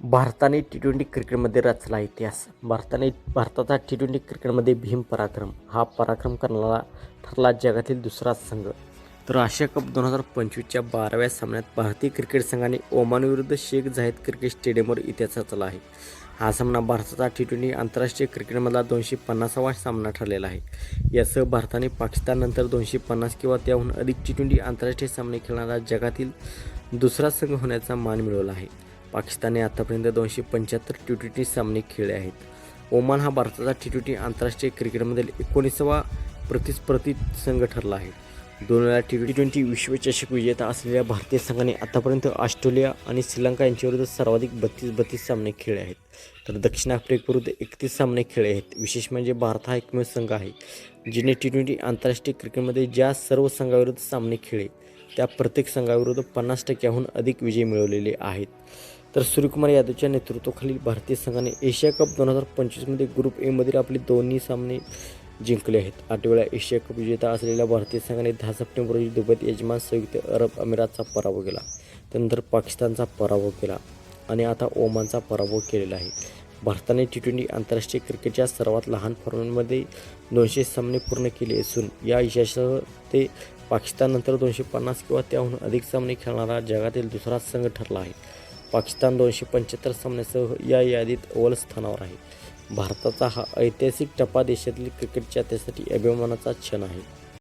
भारताने T twenty क्रिकेटमध्ये रचला इतिहास. भारताने भारताचा टी ट्वेंटी क्रिकेटमध्ये भीम पराक्रम. हा पराक्रम करणारा ठरला जगातील दुसरा संघ. तर आशिया कप दोन हजार पंचवीसच्या बाराव्या सामन्यात भारतीय क्रिकेट संघाने ओमानविरुद्ध शेख झाहिद क्रिकेट स्टेडियमवर इतिहास रचला आहे. हा सामना भारताचा टी ट्वेंटी आंतरराष्ट्रीय क्रिकेटमधला दोनशे पन्नासावा सामना ठरलेला आहे. यासह भारताने पाकिस्ताननंतर दोनशे पन्नास किंवा त्याहून अधिक टी ट्वेंटी आंतरराष्ट्रीय सामने खेळणारा जगातील दुसरा संघ होण्याचा मान मिळवला आहे. पाकिस्तानने आतापर्यंत दोनशे पंच्याहत्तर टी ट्वेंटी सामने खेळले आहेत. ओमान हा भारताचा टी ट्वेंटी आंतरराष्ट्रीय क्रिकेटमधील एकोणीसावा प्रतिस्पर्धी संघ ठरला आहे. दोन वेळा टी ट्वेंटी विश्वचषक विजेता असलेल्या भारतीय संघाने आतापर्यंत ऑस्ट्रेलिया आणि श्रीलंका यांच्याविरुद्ध सर्वाधिक बत्तीस बत्तीस सामने खेळले आहेत. तर दक्षिण आफ्रिकेविरुद्ध एकतीस सामने खेळले आहेत. विशेष म्हणजे भारत हा एकमेव संघ आहे जिने टी ट्वेंटी आंतरराष्ट्रीय क्रिकेटमध्ये ज्या सर्व संघाविरुद्ध सामने खेळले त्या प्रत्येक संघाविरुद्ध पन्नास टक्क्याहून अधिक विजय मिळवलेले आहेत. तर सूर्यकुमार यादवच्या नेतृत्वाखालील भारतीय संघाने एशिया कप दोन हजार पंचवीसमध्ये ग्रुप एमधील आपले दोन्ही सामने जिंकले आहेत. आठ वेळा एशिया कप विजेता असलेल्या भारतीय संघाने दहा सप्टेंबर रोजी दुबईत यजमान संयुक्त अरब अमिरातचा पराभव केला. त्यानंतर पाकिस्तानचा पराभव केला आणि आता ओमानचा पराभव केलेला आहे. भारताने टी ट्वेंटी आंतरराष्ट्रीय क्रिकेटच्या सर्वात लहान फॉर्मॅटमध्ये दोनशे सामने पूर्ण केले असून या यशासह ते पाकिस्ताननंतर दोनशे पन्नास किंवा त्याहून अधिक सामने खेळणारा जगातील दुसरा संघ ठरला आहे. पाकिस्तान दोनशे पंच्याहत्तर सामन्यासह या यादीत अव्वल स्थानावर आहे. भारताचा हा ऐतिहासिक टप्पा देशातील क्रिकेटच्या त्यासाठी अभिमानाचा क्षण आहे.